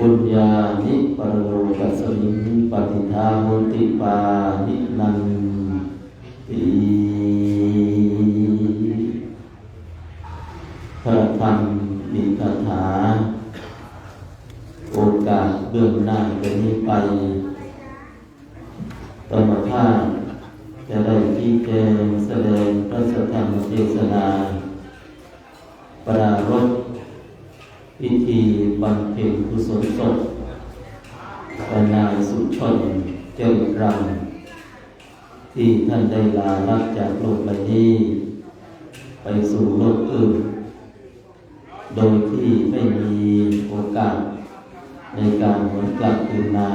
ปุญญานิปรโลกัสมิงปฏิทาโหติปานินันติพระธรรมมีคาถา โอกาสเบื้องหน้าจะนี้ไปตมภาพจะได้ที่แจงแสดงพระธรรมเทศนา ปรารภ พิธีบำเพ็ญกุศลศพพระนายสุชนเจ้ารังที่ท่านได้ลาลับจากโลกใบนี้ ไปสู่โลกอื่น โดยที่ไม่มีโอกาสในการหวนกลับคืนมา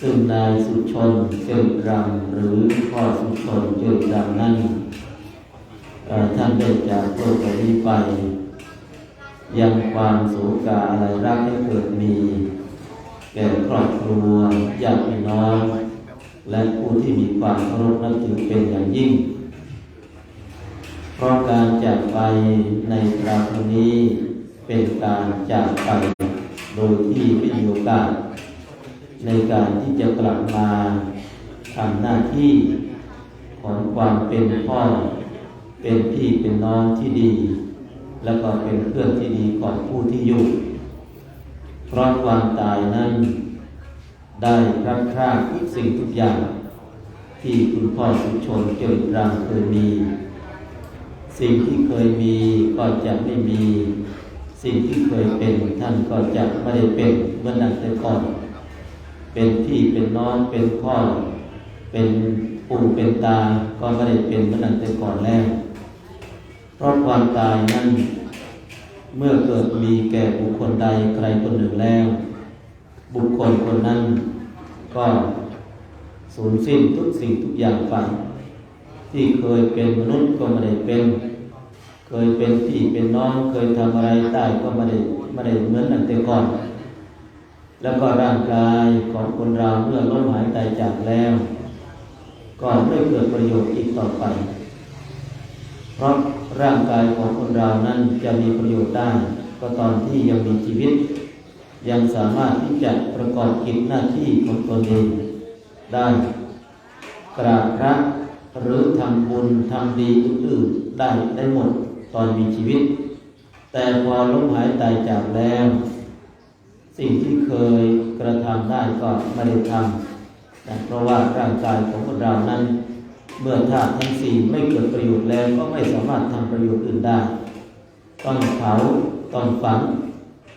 ซึ่งนายสุชนเจ้ารังหรือพ่อสุชนเจ้ารังนั้นท่านได้จากโลกใบนี้ไป ยังความโศกาอะไรรักให้เกิดมี แก่ครอบครัวญาติพี่น้อง และผู้ที่มีความเคารพนับถือเป็นอย่างยิ่ง เพราะการจากไปในคราวนี้เป็นการจากไปโดยที่ไม่มีโอกาส ในการที่จะกลับมาทำหน้าที่ของความเป็นพ่อ เป็นพี่เป็นน้องที่ดี แล้วก็เป็นเพื่อนที่ดีของผู้ที่อยู่ เพราะความตายนั้น ได้รับพรากทุกสิ่งทุกอย่าง ที่คุณพ่อสุชนเกิดรังเคยมี สิ่งที่เคยมีก็จะไม่มี สิ่งที่เคยเป็นท่านก็จะไม่ได้เป็นเมื่อนั้นแต่ก่อน เป็นพี่เป็นน้องเป็นพ่อ เป็นปู่เป็นตา ก็ไม่ได้เป็นเมื่อนั้นแต่ก่อนแล้วเพราะความตายนั้น เมื่อเกิดมีแก่บุคคลใดใครคนหนึ่งแล้ว บุคคลคนนั้น ก็สูญสิ้นทุกสิ่งทุกอย่างไปที่เคยเป็นมนุษย์ก็ไม่ได้เป็น เคยเป็นพี่เป็นน้องเคยทำอะไรได้ก็ไม่ได้ไม่ได้เหมือนนั่นแต่ก่อน แล้วก็ร่างกายของคนเราเมื่อล้มหายตายจากแล้ว ก็ไม่เกิดประโยชน์อีกต่อไป เพราะ ร่างกายของคนเรานั้นจะมีประโยชน์ได้ก็ตอนที่ยังมีชีวิต ยังสามารถที่จะประกอบกิจหน้าที่ของตนเองได้กราบพระหรือทำบุญทำดีอื่นๆได้ได้หมดตอนมีชีวิต แต่พอล้มหายตายจากแล้ว สิ่งที่เคยกระทำได้ก็ไม่ได้ทำเพราะว่าร่างกายของคนเรานั้น เมื่อธาตุทั้งสี่ไม่เกิดประโยชน์แล้วก็ไม่สามารถทำประโยชน์อื่นได้ ต้องเผาต้องฝัง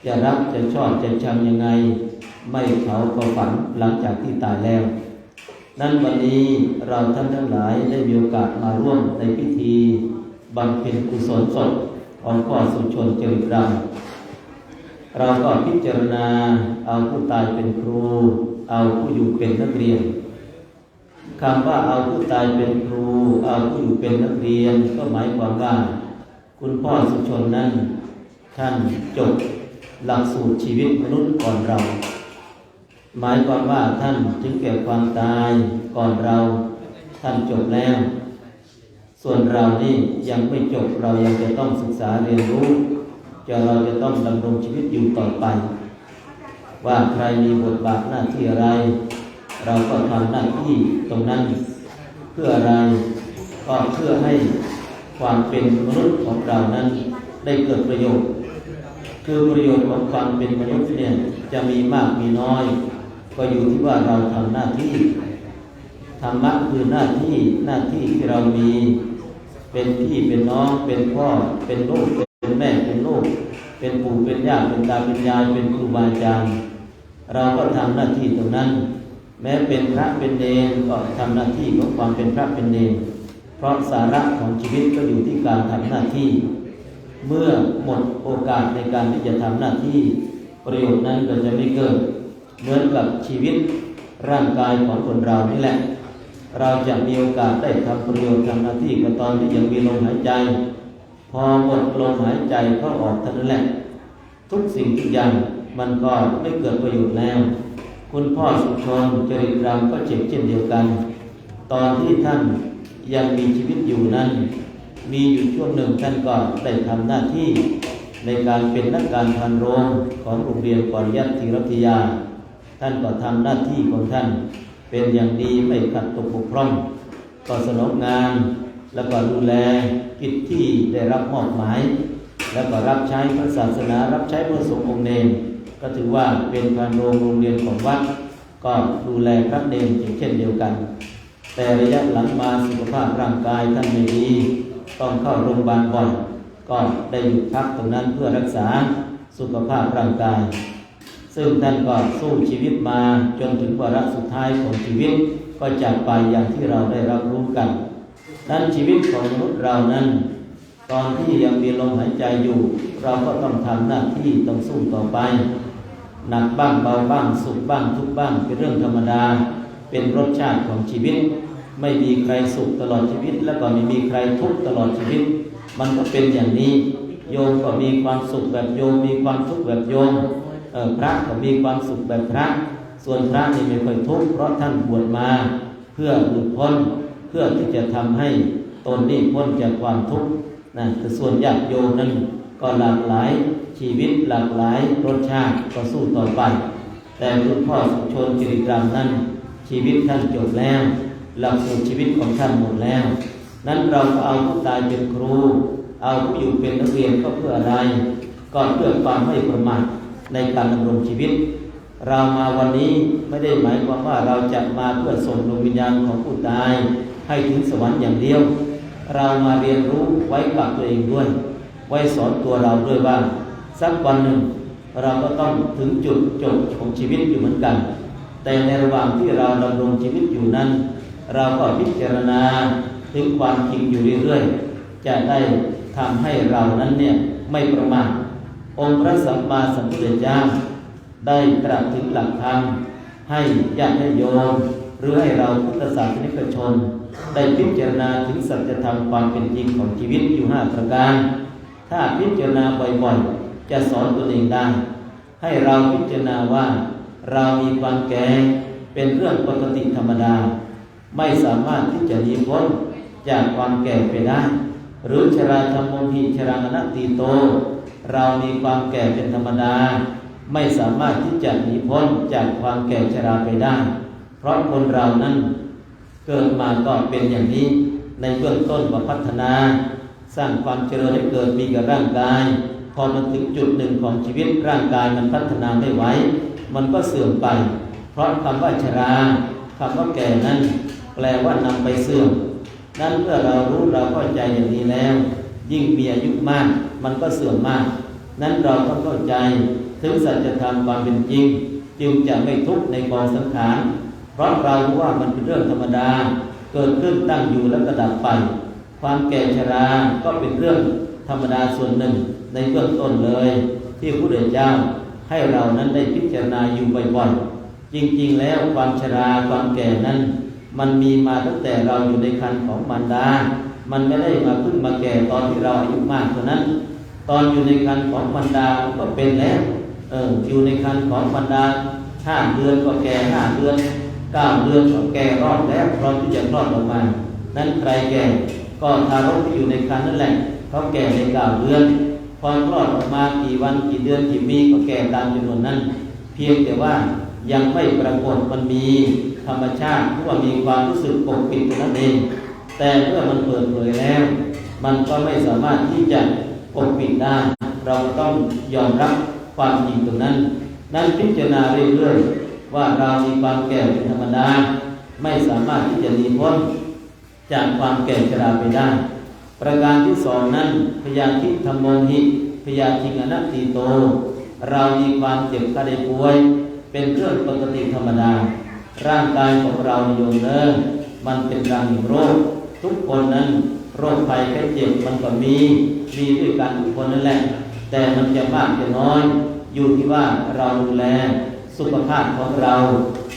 จะรักจะชอบจะชังยังไง ไม่เผาก็ฝังหลังจากที่ตายแล้ว นั้นวันนี้เราท่านทั้งหลายได้มีโอกาสมาร่วมในพิธีบำเพ็ญกุศลศพของพ่อสุชนเจริญรังเราก็พิจารณาเอาผู้ตายเป็นครู เอาผู้อยู่เป็นนักเรียน คำว่าเอาผู้ตายเป็นครู เอาผู้อยู่เป็นนักเรียนก็หมายความว่า คุณพ่อสุชนนั้นท่านจบหลักสูตรชีวิตมนุษย์ก่อนเรา หมายความว่าท่านจึงแก่ความตายก่อนเรา ท่านจบแล้ว ส่วนเรานี่ยังไม่จบเรายังจะต้องศึกษาเรียนรู้จะเราจะต้องดำรงชีวิตอยู่ต่อไป ว่าใครมีบทบาทหน้าที่อะไร เราก็ทำหน้าที่ตรงนั้น เพื่ออะไรก็เพื่อให้ความเป็นมนุษย์ของเรานั้น ได้เกิดประโยชน์ คือประโยชน์ของความเป็นมนุษย์เนี่ยจะมีมากมีน้อย ก็อยู่ที่ว่าเราทำหน้าที่ธรรมะคือหน้าที่หน้าที่ที่เรามีเป็นพี่เป็นน้องเป็นพ่อเป็นลูกเป็นแม่เป็นลูกเป็นปู่เป็นย่าเป็นตาเป็นยายเป็นครูบาอาจารย์เราก็ทำหน้าที่ตรงนั้น แม้เป็นพระเป็นเนรก็ทำหน้าที่ของความเป็นพระเป็นเนรเพราะสาระของชีวิตก็อยู่ที่การทำหน้าที่ เมื่อหมดโอกาสในการที่จะทำหน้าที่ประโยชน์นั้นก็จะไม่เกิดเหมือนกับชีวิตร่างกายของคนเรานี่แหละ เราจะมีโอกาสได้ทำประโยชน์ทำหน้าที่ก็ตอนที่ยังมีลมหายใจ พอหมดลมหายใจเข้าออกเท่านั้นแหละ ทุกสิ่งทุกอย่างมันก็ไม่เกิดประโยชน์แล้ว คุณพ่อสุชนจริตรามก็เจ็บเช่นเดียวกัน ตอนที่ท่านยังมีชีวิตอยู่นั้น มีอยู่ช่วงหนึ่งท่านก็ได้ทำหน้าที่ในการเป็นนักการพันโรงของโรงเรียนปริยัติรัตยา ท่านก็ทำหน้าที่ของท่าน เป็นอย่างดีไม่ขัดตกบกพร่องก็สนองงาน แล้วก็ดูแลกิจที่ได้รับมอบหมาย แล้วก็รับใช้พระศาสนา รับใช้พระสงฆ์องค์เนร ก็ถือว่าเป็นการโรงโรงเรียนของวัดก็ดูแลพระเนรเช่นเดียวกัน แต่ระยะหลังมาสุขภาพร่างกายท่านไม่ดีต้องเข้าโรงพยาบาลบ่อยก็ได้หยุดพักตรงนั้นเพื่อรักษาสุขภาพร่างกาย ซึ่งท่านก็สู้ชีวิตมาจนถึงวาระสุดท้ายของชีวิตก็จากไปอย่างที่เราได้รับรู้กันนั้นชีวิตของมนุษย์เรานั้น ตอนที่ยังมีลมหายใจอยู่ เราก็ต้องทำหน้าที่ต้องสู้ต่อไป หนักบ้างเบาบ้างสุขบ้างทุกบ้างเป็นเรื่องธรรมดา เป็นรสชาติของชีวิต ไม่มีใครสุขตลอดชีวิต แล้วก็ไม่มีใครทุกตลอดชีวิต มันก็เป็นอย่างนี้ โยมก็มีความสุขแบบโยม มีความทุกข์แบบโยมพระก็มีความสุขแบบพระ ส่วนพระนี่ไม่ค่อยทุกข์เพราะท่านบวชมา เพื่อหลุดพ้นเพื่อที่จะทำให้ตนนี่พ้นจากความทุกข์นะแต่ส่วนญาติโยมนั้นก็หลากหลาย ชีวิตหลากหลายรสชาติก็สู้ต่อไป แต่คุณพ่อสุชนจิริกรรมนั้น ชีวิตท่านจบแล้ว หลักสูตรชีวิตของท่านหมดแล้ว นั้นเราก็เอาผู้ตายเป็นครู เอาผู้อยู่เป็นนักเรียนก็เพื่ออะไร ก็เพื่อความไม่ประมาทในการดำรงชีวิต เรามาวันนี้ไม่ได้หมายความว่าเราจะมาเพื่อส่งดวงวิญญาณของผู้ตาย ให้ถึงสวรรค์อย่างเดียว เรามาเรียนรู้ไว้กับตัวเองด้วย ไว้สอนตัวเราด้วยว่า สักวันหนึ่ง เราก็ต้องถึงจุดจบของชีวิตอยู่เหมือนกัน แต่ในระหว่างที่เราดำรงชีวิตอยู่นั้น เราก็พิจารณาถึงความจริงอยู่เรื่อยๆจะได้ทำให้เรานั้นเนี่ยไม่ประมาทองค์พระสัมมาสัมพุทธเจ้าได้ตรัสถึงหลักธรรมให้ญาติโยมหรือให้เราพุทธศาสนิกชน ได้พิจารณาถึงสัจธรรมความเป็นจริงของชีวิตอยู่ห้าประการ ถ้าพิจารณาบ่อยๆ จะสอนตนเองได้ ให้เราพิจารณาว่า เรามีความแก่เป็นเรื่องปกติธรรมดา ไม่สามารถที่จะหนีพ้นจากความแก่ไปได้หรือชราธรรมมหิชรางนตีโต เรามีความแก่เป็นธรรมดา ไม่สามารถที่จะหนีพ้นจากความแก่ชราไปได้ เพราะคนเรานั้นเกิดมาก็เป็นอย่างนี้ ในเบื้องต้นว่าพัฒนา สร้างความเจริญให้เกิดมีกับร่างกาย พอมันถึงจุดหนึ่งของชีวิตร่างกายมันพัฒนาไม่ไหวมันก็เสื่อมไป เพราะคำว่าชราคำว่าแก่นั้น แปลว่านำไปเสื่อมนั้นเมื่อเรารู้เราเข้าใจอย่างนี้แล้ว ยิ่งมีอายุมาก มันก็เสื่อมมาก นั้นเราต้องเข้าใจถึงสัจธรรมความเป็นจริง จึงจะไม่ทุกข์ในกองสังขารเพราะเรารู้ว่ามันเป็นเรื่องธรรมดา เกิดขึ้นตั้งอยู่แล้วก็ดับไป ความแก่ชราก็เป็นเรื่องธรรมดาส่วนหนึ่ง ในเบื้องต้นเลย ที่พระพุทธเจ้าให้เรานั้นได้พิจารณาอยู่บ่อยๆจริง ๆ แล้วความชราความแก่นั้น มันมีมาตั้งแต่เราอยู่ในคันของมารดา มันไม่ได้มาเพิ่งมาแก่ตอนที่เราอายุมากเท่านั้น ตอนอยู่ในคันของมารดาก็เป็นแล้วเอออยู่ในคันของมารดาห้าเดือนก็แก่ห้าเดือนเก้าเดือนก็แก่รอดแล้วพร้อมที่จะรอดออกมานั้นใครแก่ก็ทารกที่อยู่ในคันนั่นแหละเขาแก่ในเก้าเดือน พอคลอดออกมากี่วันกี่เดือนกี่ปีก็แก่ตามจำนวนนั้น เพียงแต่ว่ายังไม่ปรากฏมันมีธรรมชาติที่ว่ามีความรู้สึกปกปิดนั้นเอง แต่เมื่อมันเปิดเผยแล้ว มันก็ไม่สามารถที่จะปกปิดได้ เราต้องยอมรับความจริงตรงนั้น นั้นพิจารณาเรื่อยๆว่าเรามีความแก่เป็นธรรมดา ไม่สามารถที่จะหนีพ้นจากความแก่ชราไปได้ ประการที่สองนั้นพยาธิธรรมโมหิพยาธิงอนัตติโต เรามีความเจ็บกระไดป่วย เป็นเรื่องปกติธรรมดา ร่างกายของเราโยมเนอมันเป็นรังแห่งโรค ทุกคนนั้นโรคภัยแค่เจ็บมันก็มี มีด้วยกันทุกคนนั่นแหละ แต่มันจะมากจะน้อย อยู่ที่ว่าเราดูแลสสุขภาพของเรา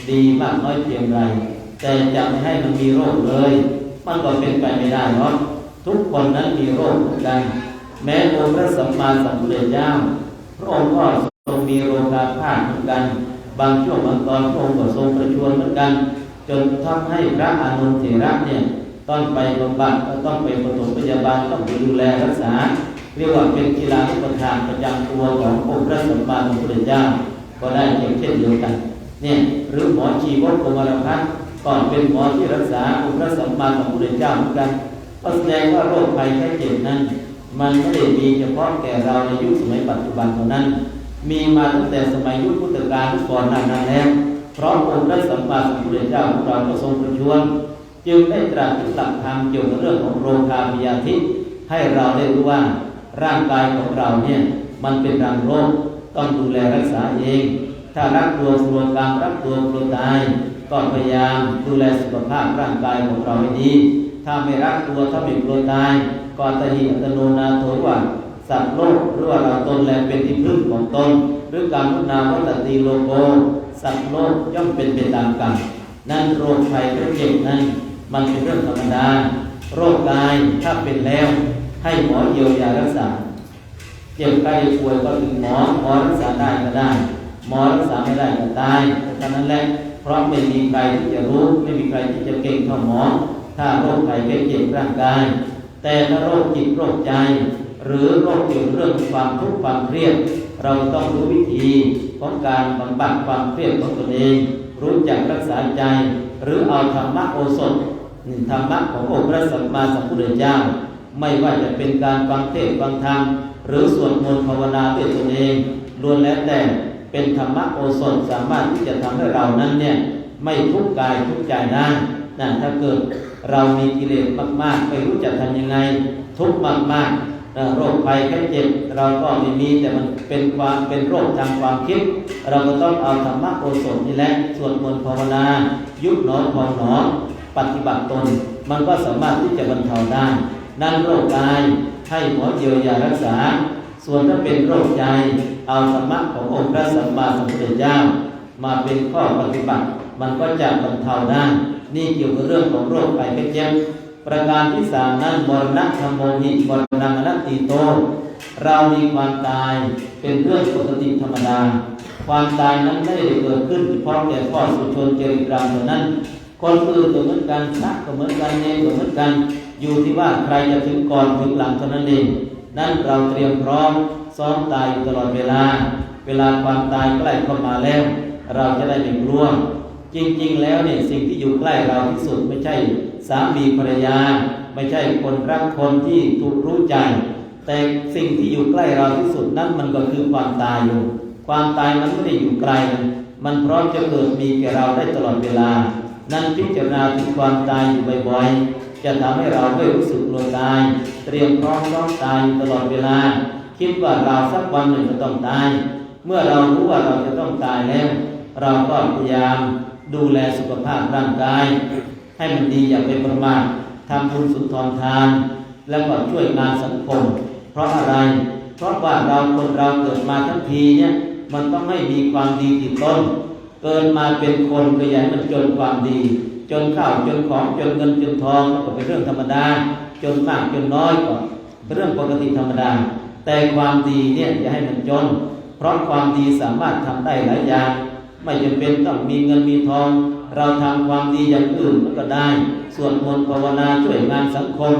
ดีมากน้อยเพียงไร แต่จะไม่ให้มันมีโรคเลย มันก็เป็นไปไม่ได้เนาะ ทุกคนนั้นมีโรคเหมือนกัน แม้องค์พระสัมมาสัมพุทธเจ้าพระองค์ก็ทรงมีโรคาพาธเหมือนกัน บางช่วงบางตอนพระองค์ก็ทรงประชวรเหมือนกัน จนทำให้พระอานนทเถระเนี่ยต้องไปบำบัดต้องไปปฐมพยาบาลต้องไปดูแลรักษา เรียกว่าเป็นกีฬาอุปทานประจำตัวขององค์พระสัมมาสัมพุทธเจ้า ก็ได้เช่นเดียวกันเนี่ยหรือหมอชีวกโกมารพัฒน์ก่อนเป็นหมอที่รักษาองค์พระสัมมาสัมพุทธเจ้าเหมือนกัน ก็แสดงว่าโรคภัยแค่เจ็บนั้น มันไม่ได้มีเฉพาะแก่เราในยุคสมัยปัจจุบันเท่านั้น มีมาตั้งแต่สมัยยุคพุทธกาลก่อนหน้านั้นแล้วเพราะองค์พระสัมมาสัมพุทธเจ้าของเราก็ทรงประชวรจึงได้ตรัสถึงหลักธรรมเกี่ยวกับเรื่องของโรคาพยาธิให้เราได้รู้ว่าร่างกายของเราเนี่ยมันเป็นรังโรคต้องดูแลรักษาเอง ถ้ารักตัวกลัวกรรมรักตัวกลัวตายก็พยายามดูแลสุขภาพร่างกายของเราให้ดี ถ้าไม่รักตัวถ้าไม่กลัวตายก็อัตหิอัตโนนาโถว่าสัตว์โลกหรือว่าเราตนแลเป็นที่พึ่งของตนหรือการพุทนาวัตติโลโกสัตว์โลกย่อมเป็นไปตามกรรมนั่นโรคภัยโรคเจ็บนั้น มันเป็นเรื่องธรรมดา โรคกายถ้าเป็นแล้ว ให้หมอเยียวยารักษา เจ็บไข้ป่วยก็ถึงหมอหมอรักษาได้ก็ได้ หมอรักษาไม่ได้ก็ตายเท่านั้นแหละเพราะไม่มีใครที่จะรู้ไม่มีใครที่จะเก่งเท่าหมอ ถ้าโรคภัยแค่เจ็บร่างกาย แต่ถ้าโรคจิตโรคใจ หรือโรคเกี่ยวเรื่องความทุกข์ความเครียด เราต้องรู้วิธีของการบำบัดความเครียดของตนเอง รู้จักรักษาใจ หรือเอาธรรมะโอสถนี่ธรรมะขององค์พระสัมมาสัมพุทธเจ้าไม่ว่าจะเป็นการฟังเทศน์ฟังธรรมหรือสวดมนต์ภาวนาด้วยตนเองล้วนแล้วแต่เป็นธรรมะโอสถสามารถที่จะทำให้เรานั้นเนี่ย ไม่ทุกกายทุกใจได้นั่นถ้าเกิดเรามีกิเลสมากๆ ไม่รู้จะทำยังไง ทุกข์มากๆโรคภัยแค่เจ็บเราก็ไม่มีแต่มันเป็นความเป็นโรคทางความคิด เราก็ต้องเอาธรรมะโอสถนี่แหละสวดมนต์ภาวนา ยุบหนอพองหนอปฏิบัติตน มันก็สามารถที่จะบรรเทาได้นั่นโรคกายให้หมอเยียวยารักษา ส่วนถ้าเป็นโรคใจ เอาธรรมะขององค์พระสัมมาสัมพุทธเจ้า มาเป็นข้อปฏิบัติ มันก็จะบรรเทาได้นี่เกี่ยวกับเรื่องของโรคภัยแค่เจ็บประการที่สามนั้นมรณะธรรมโมหิมรณังอนัตติโต เรามีความตายเป็นเรื่องปกติธรรมดา ความตายนั้นไม่ได้เกิดขึ้นเฉพาะแก่พ่อสุชนเจริญรามเท่านั้น คนอื่นก็เหมือนกันพระก็เหมือนกันเนรก็เหมือนกัน อยู่ที่ว่าใครจะถึงก่อนถึงหลังเท่านั้นเองนั่นเราเตรียมพร้อมซ้อมตายอยู่ตลอดเวลา เวลาความตายใกล้เข้ามาแล้ว เราจะได้ไม่กลัว จริง ๆ แล้วเนี่ยสิ่งที่อยู่ใกล้เราที่สุดไม่ใช่สามีภรรยา ไม่ใช่คนรักคนที่ถูกรู้ใจ แต่สิ่งที่อยู่ใกล้เราที่สุดนั่นมันก็คือความตายอยู่ ความตายมันไม่ได้อยู่ไกล มันพร้อมจะเกิดมีแก่เราได้ตลอดเวลา นั่นพิจารณาถึงความตายอยู่บ่อยๆ จะทำให้เราไม่รู้สึกกลัวตาย เตรียมพร้อมต้องตายอยู่ตลอดเวลา คิดว่าเราสักวันหนึ่งจะต้องตาย เมื่อเรารู้ว่าเราจะต้องตายแล้ว เราก็พยายาม ดูแลสุขภาพร่างกาย ให้มันดีอย่าไปประมาททำบุญสุนทรทาน แล้วก็ช่วยงานสังคม เพราะอะไร เพราะว่าเราคนเราเกิดมาทั้งทีเนี่ยมันต้องให้มีความดีติดต้น เกิดมาเป็นคนก็อย่าให้มันจนความดี จนข้าวจนของจนเงินจนทองก็เป็นเรื่องธรรมดา จนมากจนน้อยก็เป็นเรื่องปกติธรรมดา แต่ความดีเนี่ยอย่าให้มันจน เพราะความดีสามารถทำได้หลายอย่าง ไม่จำเป็นต้องมีเงินมีทอง เราทำความดีอย่างอื่นมันก็ได้ ส่วนมนภาวนาช่วยงานสังคม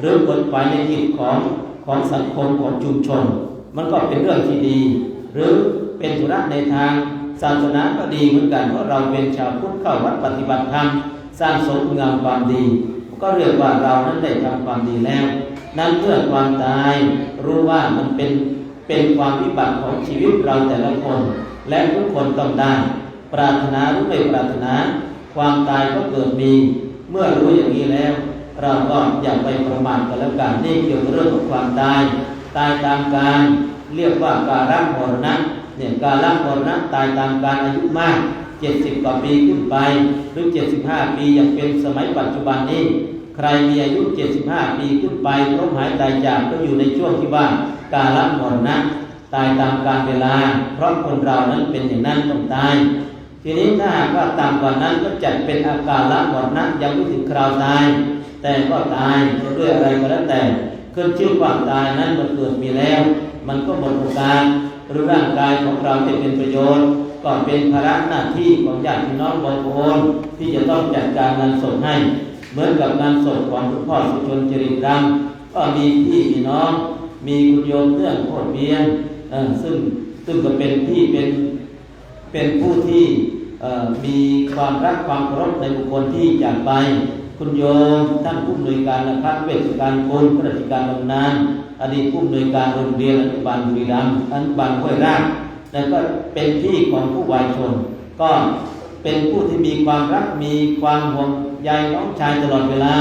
หรือผลฝ่ายในกิจของของสังคมของชุมชน มันก็เป็นเรื่องที่ดี หรือเป็นธุระในทางศาสนาก็ดีเหมือนกันเพราะเราเป็นชาวพุทธเข้าวัดปฏิบัติธรรมสร้างสมงามความดี ก็เรียกว่าเรานั้นได้ทำความดีแล้ว นั้นเมื่อความตายรู้ว่ามันเป็นเป็นความวิบัติของชีวิตเราแต่ละคน และทุกคนต้องได้ ปรารถนาหรือไม่ปรารถนา ความตายก็เกิดมี เมื่อรู้อย่างนี้แล้ว เราก็อย่าไปประมาทกันแล้วกันนี่เกี่ยวกับเรื่องของความตาย ตายตามการเรียกว่าการัมรณะเนี่ยการัมรณะตายตามการอายุมาก70กว่าปีขึ้นไปหรือ75ปีอย่างเป็นสมัยปัจจุบันนี้ ใครมีอายุ 75 ปีขึ้นไปล้มหายตายจากก็อยู่ในช่วงที่ว่าการละมรณะ ตายตามกาลเวลา เพราะคนเรานั้นเป็นอย่างนั้นต้องตาย ทีนี้ถ้าหากว่าต่ำกว่านั้นก็จัดเป็นอาการละหมดนะยังไม่ถึงคราวตาย แต่ก็ตายจะด้วยอะไรก็แล้วแต่ขึ้นชื่อความตายนั้นมันเกิดมีแล้ว มันก็หมดโอกาสหรือร่างกายของเราที่เป็นประโยชน์ก็เป็นภาระหน้าที่ของญาติพี่น้องบางคนที่จะต้องจัดการงานศพให้ เหมือนกับงานศพของคุณพ่อสุชนจริตรำก็มีพี่มีน้อง มีคุณโยมเรื่องโคตรเบียน ซึ่งซึ่งก็เป็นพี่เป็นเป็นผู้ที่มีความรักความเคารพในบุคคลที่จากไป คุณโยมท่านผู้อำนวยการนะครับเวชการคุณพระราชการบำนาญอดีตผู้อำนวยการโรงเรียนอนุบาลบุรีรัมย์อนุบาลห้วยราชแล้วก็เป็นพี่ของผู้วายชน ก็เป็นผู้ที่มีความรักมีความห่วงใยน้องชายตลอดเวลา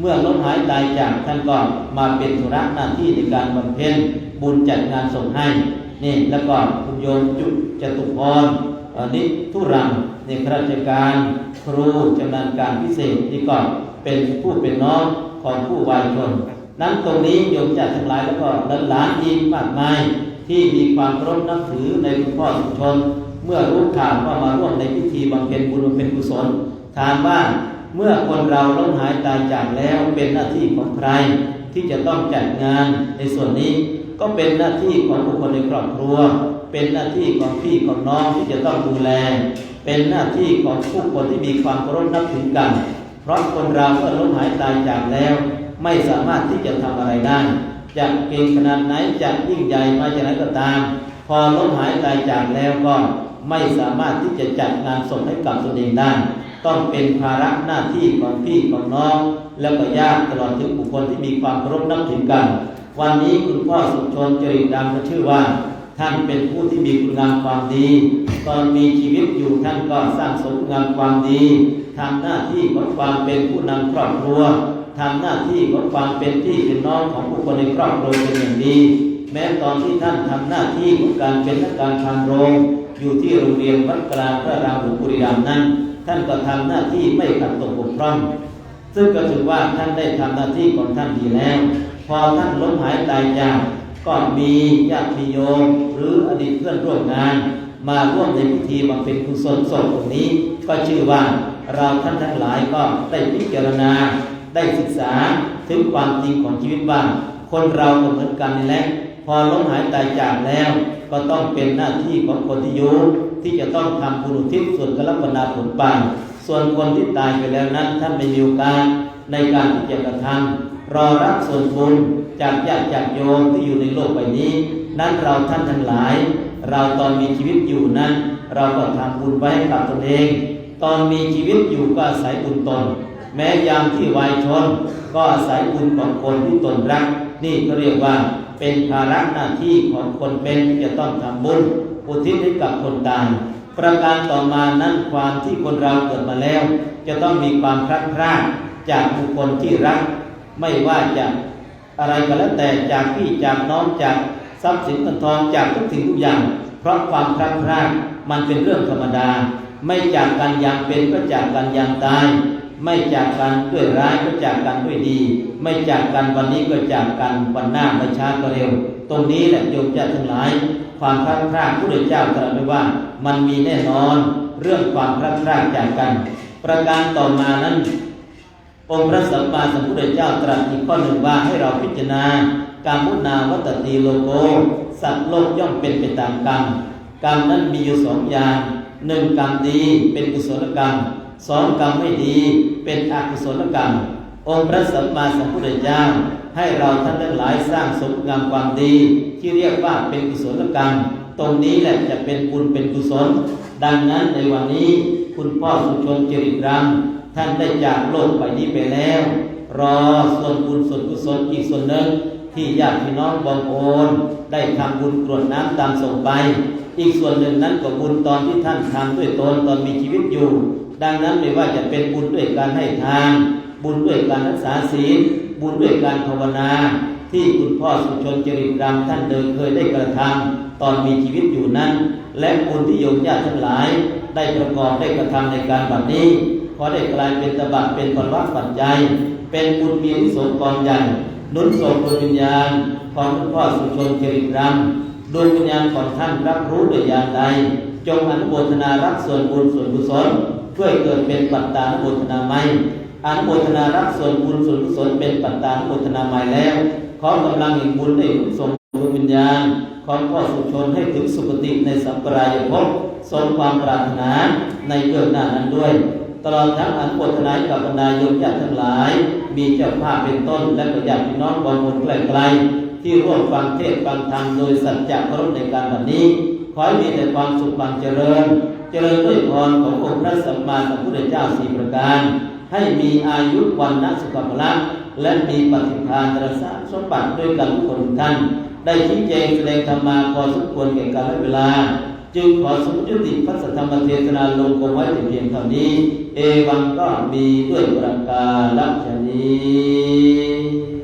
เมื่อล้มหายตายจากท่านก็มาเป็นธุระหน้าที่ในการบำเพ็ญ บุญจัดงานส่งให้นี่แล้วก็คุณโยมจุจตุพรอนิทุรังในข้าราชการครูชำนาญการพิเศษที่ก็เป็นผู้เป็นน้องของผู้วายชนนั้นตรงนี้โยมญาติทั้งหลายแล้วก็หลานอีกมากมาย ที่มีความเคารพนับถือในคุณพ่อสุชน เมื่อรู้ข่าวว่ามาร่วมในพิธีบำเพ็ญบุญบำเพ็ญกุศลถามว่าเมื่อคนเราล้มหายตายจากแล้วเป็นหน้าที่ของใคร ที่จะต้องจัดงานในส่วนนี้ ก็เป็นหน้าที่ของบุคคลในครอบครัว เป็นหน้าที่ของพี่ของน้องที่จะต้องดูแล เป็นหน้าที่ของผู้คนที่มีความเคารพนับถือกัน เพราะคนเราเมื่อล้มหายตายจากแล้ว ไม่สามารถที่จะทำอะไรได้จะเก่งขนาดไหนจะยิ่งใหญ่มาจากไหนก็ตาม พอล้มหายตายจากแล้วก็ไม่สามารถที่จะจัดงานศพให้กับตนเองได้ ต้องเป็นภาระหน้าที่ของพี่ของน้อง แล้วก็ญาติตลอดถึงบุคคลที่มีความเคารพนับถือกัน วันนี้คุณพ่อสุชนจริตดำก็ชื่อว่า ท่านเป็นผู้ที่มีคุณงามความดี ตอนมีชีวิตอยู่ท่านก็สร้างสมคุณงามความดีทำหน้าที่ของความเป็นผู้นำครอบครัวทำหน้าที่ของความเป็นพี่เป็นน้องของผู้คนในครอบครัวเป็นอย่างดี แม้ตอนที่ท่านทำหน้าที่ของการเป็นนักการพันโรงอยู่ที่โรงเรียนวัดกลางพระรามหลวงบุรีรัมนั้น ท่านก็ทำหน้าที่ไม่ขัดตกบกพร่องซึ่งก็ถือว่าท่านได้ทำหน้าที่ของท่านดีแล้ว พอท่านล้มหายตายจากก็มีญาติโยมหรืออดีตเพื่อนร่วมงาน มาร่วมในพิธีบำเพ็ญกุศลศพตรงนี้ ก็ชื่อว่าเราท่านทั้งหลายก็ได้พิจารณาได้ศึกษาถึงความจริงของชีวิตว่า คนเราก็เหมือนกันนี่แหละพอล้มหายตายจากแล้ว ก็ต้องเป็นหน้าที่ของคนที่อยู่ที่จะต้องทำบุญอุทิศส่วนกรปนาผลไปส่วนคนที่ตายไปแล้วนั้นท่านไม่มีโอกาสในการที่จะกระทำ รอรับส่วนบุญจากญาติจากโยมที่อยู่ในโลกใบนี้ นั้นเราท่านทั้งหลาย เราตอนมีชีวิตอยู่นั้น เราก็ทำบุญไว้ให้กับตนเอง ตอนมีชีวิตอยู่ก็อาศัยบุญตน แม้ยามที่วายชน ก็อาศัยบุญของคนที่ตนรัก นี่ก็เรียกว่าเป็นภาระหน้าที่ของคนเป็นที่จะต้องทำบุญอุทิศให้กับคนตายประการต่อมานั้นความที่คนเราเกิดมาแล้ว จะต้องมีความพลัดพรากจากบุคคลที่รัก ไม่ว่าจะอะไรก็แล้วแต่จากพี่จากน้องจากทรัพย์สินเงินทองจากทุกสิ่งทุกอย่าง เพราะความพลัดพรากมันเป็นเรื่องธรรมดา ไม่จากกันอย่างเป็นก็จากกันอย่างตาย ไม่จากกันด้วยร้ายก็จากกันด้วยดี ไม่จากกันวันนี้ก็จากกันวันหน้าไม่ช้าก็เร็ว ตรงนี้แหละโยมญาติทั้งหลาย ความพลัดพรากพระเจ้าตรัสไว้ว่า มันมีแน่นอนเรื่องความพลัดพรากจากกัน ประการต่อมานั้น องค์พระสัมมาสัมพุทธเจ้าตรัสอีกข้อหนึ่งว่าให้เราพิจารณาการมุนาวัตตีโลโก สัตว์โลกย่อมเป็นไปตามกรรม กรรมนั้นมีอยู่สองอย่างหนึ่งกรรมดีเป็นกุศลกรรมสองกรรมไม่ดีเป็นอกุศลกรรม องค์พระสัมมาสัมพุทธเจ้าให้เราท่านทั้งหลายสร้างสมงามความดี ที่เรียกว่าเป็นกุศลกรรม ตรงนี้แหละจะเป็นบุญเป็นกุศล ดังนั้นในวันนี้คุณพ่อสุชนจริตรัง ท่านได้จากโลกไปนี้ไปแล้ว รอส่วนบุญส่วนกุศลอีกส่วนหนึ่งที่ญาติพี่น้องบางโอนได้ทำบุญกรวดน้ำตามส่งไป อีกส่วนหนึ่งนั้นก็บุญตอนที่ท่านทำด้วยตนตอนมีชีวิตอยู่ ดังนั้นไม่ว่าจะเป็นบุญด้วยการให้ทาน บุญด้วยการรักษาศีล บุญด้วยการภาวนา ที่คุณพ่อสุชนจริตรำท่านเดินเคยได้กระทำตอนมีชีวิตอยู่นั้น และบุญที่โยมญาติทั้งหลาย ได้ประกอบได้กระทำในการบัดนี้ พอได้กลายเป็นตบะเป็นผลวัตปัจจัย เป็นบุญมีนิสงกองใหญ่นุนส่งดวงวิญญาณของคุณพ่อสุชนจริตรำดวงวิญญาณของท่านรับรู้โดยญาณใด จงอนุโมทนารับส่วนบุญส่วนกุศลช่วยเกิดเป็นปัตตานุโมทนาไม่อนุโมทนารับส่วนบุญส่วนกุศลเป็นปัตตานุโมทนาไม่แล้ว ขอกำลังแห่งบุญได้ส่งดวงวิญญาณของพ่อสุชนให้ถึงสุคติในสัมปรายภพสมความปรารถนาในเกิดหน้านั้นด้วย ตลอดทั้งอนุโมทนาให้กับบรรดาโยมญาติทั้งหลาย มีเจ้าภาพเป็นต้น และก็ญาติพี่น้องบางคนไกลๆที่ร่วมฟังเทศฟังธรรมโดยสัจจะคารพในการแบบนี้ขอให้มีแต่ความสุขความเจริญ เจริญด้วยพรขององค์พระสัมมาสัมพุทธเจ้าสี่ประการ ให้มีอายุวันนะสุขภละและมีปฏิภาณรสะสมบัติด้วยกันทุกคนท่าน ได้ชี้แจงแสดงธรรมาพอสมควรแก่กาลเวลา จึงขอสมยุติพระสัทธรรมเทศนาลงคงไว้แต่เพียงเท่านี้ เอวังก็มีด้วยประการฉนี้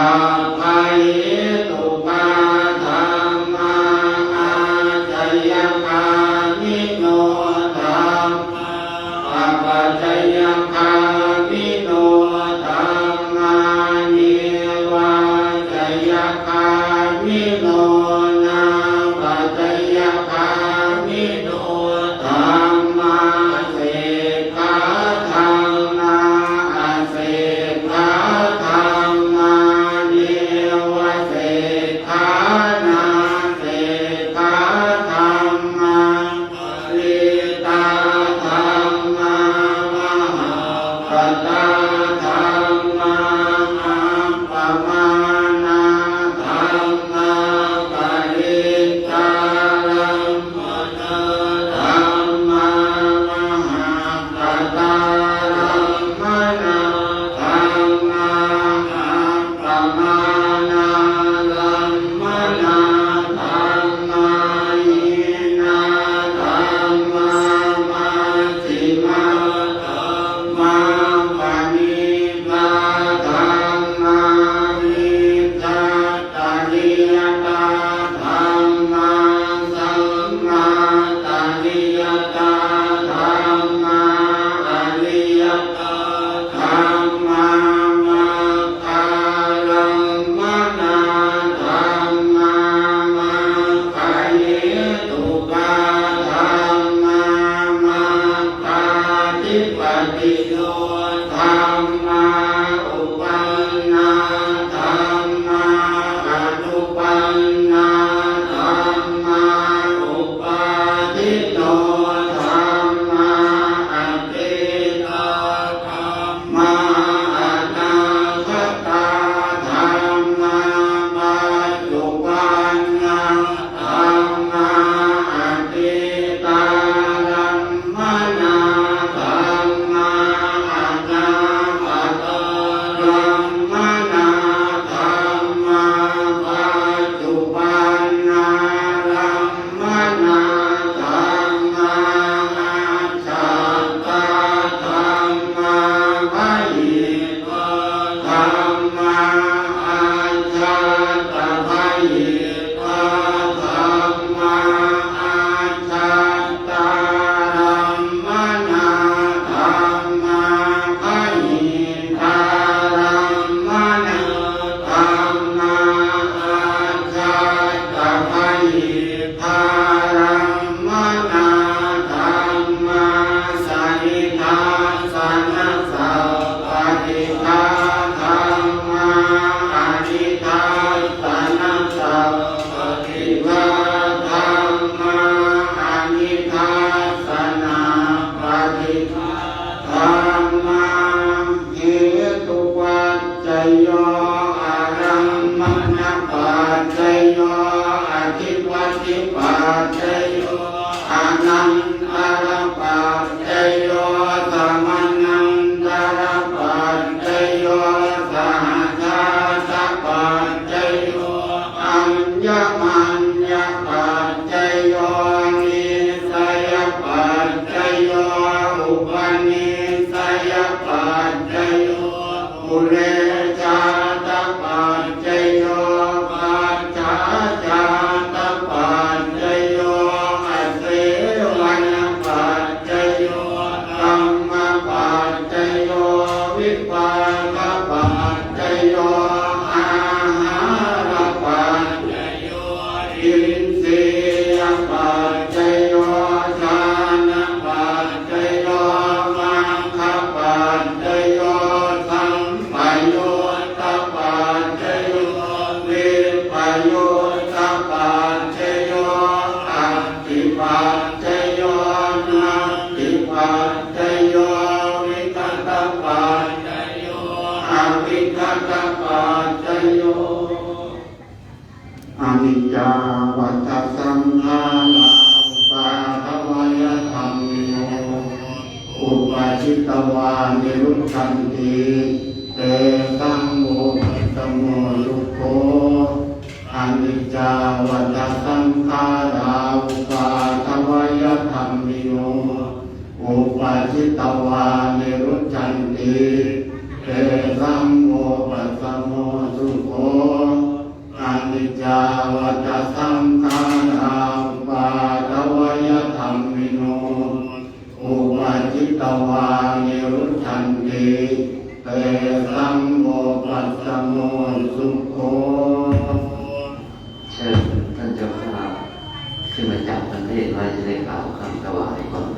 Sat Amen. ปาชิตวานิรุตชันติเตสังโมตโมลุโคอนิจจาวัฏสังขาราอุปาทวายธรรมโนอุปาชิตวานิรุตชันติเตสังโมปัสสโมสุโคอนิจจาวัฏสังขา วานิรุตชันติเตสังโมปัสสโมสุโคเชิญท่านเจ้าข้าขึ้นมาจับประเทศไว้จะได้กล่าวคำถวายก่อน